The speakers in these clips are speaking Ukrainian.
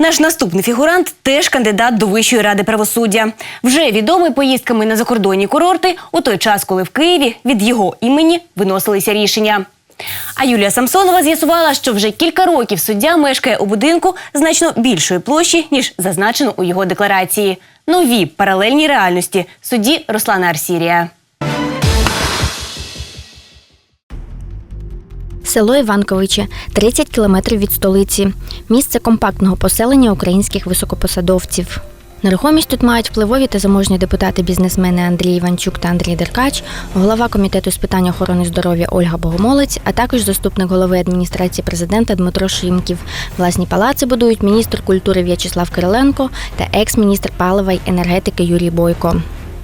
Наш наступний фігурант теж кандидат до Вищої ради правосуддя. Вже відомий поїздками на закордонні курорти у той час, коли в Києві від його імені виносилися рішення. А Юлія Самсонова з'ясувала, що вже кілька років суддя мешкає у будинку значно більшої площі, ніж зазначено у його декларації. Нові паралельні реальності судді Руслана Арсірія. Село Іванковичі 30 кілометрів від столиці. Місце компактного поселення українських високопосадовців. Нерухомість тут мають впливові та заможні депутати-бізнесмени Андрій Іванчук та Андрій Деркач, голова комітету з питань охорони здоров'я Ольга Богомолець, а також заступник голови адміністрації президента Дмитро Шимків. Власні палаци будують міністр культури В'ячеслав Кириленко та екс-міністр палива й енергетики Юрій Бойко.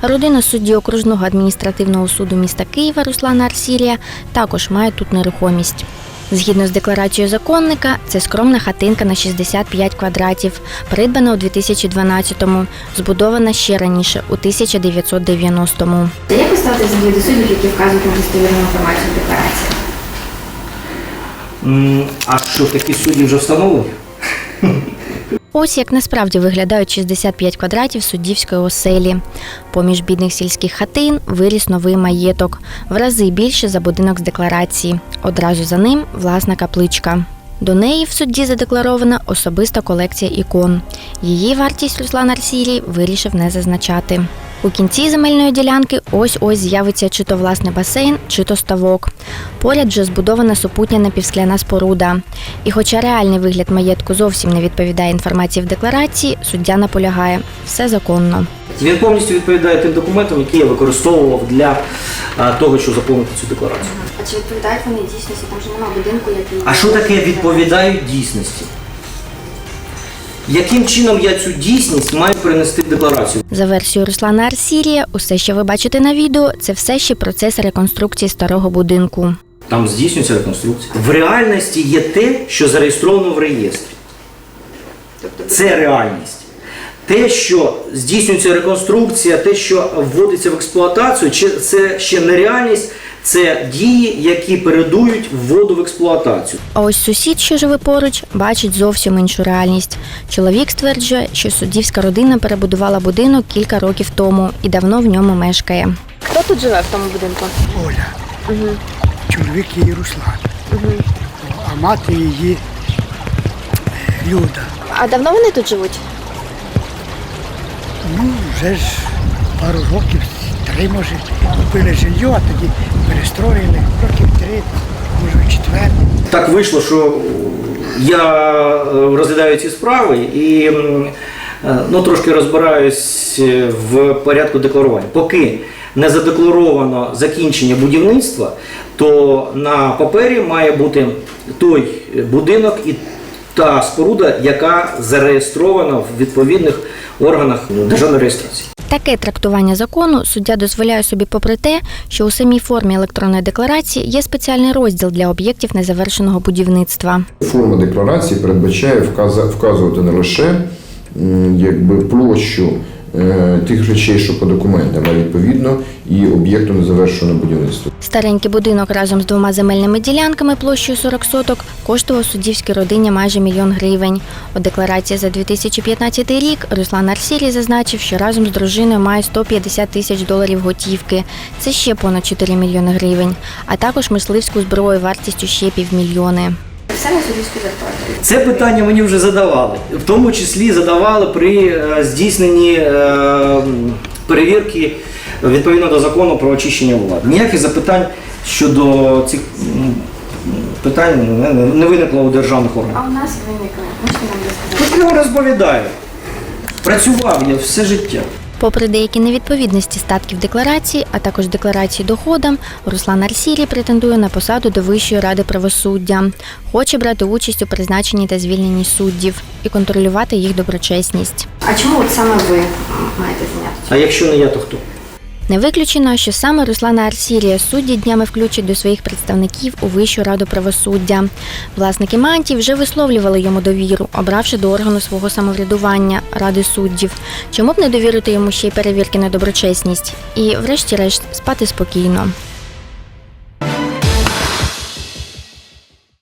Родина судді окружного адміністративного суду міста Києва Руслана Арсірія також має тут нерухомість. Згідно з декларацією законника, це скромна хатинка на 65 квадратів, придбана у 2012-му, збудована ще раніше, у 1990-му. Як ви ставитесь взагалі до суддів, які вказують на достовірну інформацію в декларації? А що такі судді вже встановлені? Ось як насправді виглядають 65 квадратів суддівської оселі. Поміж бідних сільських хатин виріс новий маєток, в рази більше за будинок з декларації. Одразу за ним власна капличка. До неї в судді задекларована особиста колекція ікон. Її вартість Руслан Арсірій вирішив не зазначати. У кінці земельної ділянки ось ось з'явиться чи то власний басейн, чи то ставок. Поряд вже збудована супутня напівскляна споруда. І хоча реальний вигляд маєтку зовсім не відповідає інформації в декларації, суддя наполягає все законно. Він повністю відповідає тим документам, які я використовував для того, щоб заповнити цю декларацію. А чи відповідають вони дійсності? Там же немає будинку, який... А що таке відповідають дійсності? Яким чином я цю дійсність маю перенести в декларацію? За версією Руслана Арсірія, усе, що ви бачите на відео, це все ще процес реконструкції старого будинку. Там здійснюється реконструкція. В реальності є те, що зареєстровано в реєстрі. Це реальність. Те, що здійснюється реконструкція, те, що вводиться в експлуатацію, чи це ще не реальність, це дії, які передують вводу в експлуатацію. А ось сусід, що живе поруч, бачить зовсім іншу реальність. Чоловік стверджує, що суддівська родина перебудувала будинок кілька років тому і давно в ньому мешкає. Хто тут живе в тому будинку? Оля. Чоловік її Руслан. А мати її е, Люда. А давно вони тут живуть? Ну, вже ж пару років, три може, купили жилье, а тоді перестроїли. Років три, може четвертий. Так вийшло, що я е, розглядаю ці справи і е, ну, трошки розбираюсь е, в порядку декларування. Поки не задекларовано закінчення будівництва, то на папері має бути той будинок і та споруда, яка зареєстрована в відповідних органах державної реєстрації. Таке трактування закону суддя дозволяє собі попри те, що у самій формі електронної декларації є спеціальний розділ для об'єктів незавершеного будівництва. Форма декларації передбачає вказувати не лише якби, площу тих речей, що по документам, а відповідно і об'єкту незавершеного будівництва. Старенький будинок разом з двома земельними ділянками площею 40 соток коштував суддівській родині майже мільйон гривень. У декларації за 2015 рік Руслан Арсірій зазначив, що разом з дружиною має 150 тисяч доларів готівки. Це ще понад 4 мільйони гривень, а також мисливську зброю вартістю ще півмільйони. На суддівську. Це питання мені вже задавали, в тому числі задавали при е, здійсненні е, перевірки відповідно до закону про очищення влади. Ніяких запитань щодо цих питань не- виникло у державних органах. А у нас виникли. Можете нам розказати? От я розповідаю. Працював я все життя. Попри деякі невідповідності статків декларації, а також декларації доходам, Руслан Арсірі претендує на посаду до Вищої ради правосуддя. Хоче брати участь у призначенні та звільненні суддів і контролювати їх доброчесність. А чому от саме ви маєте зайнятися? А якщо не я, то хто? Не виключено, що саме Руслана Арсірія судді днями включать до своїх представників у Вищу раду правосуддя. Власники мантії вже висловлювали йому довіру, обравши до органу свого самоврядування ради суддів. Чому б не довірити йому ще й перевірки на доброчесність? І, врешті-решт, спати спокійно.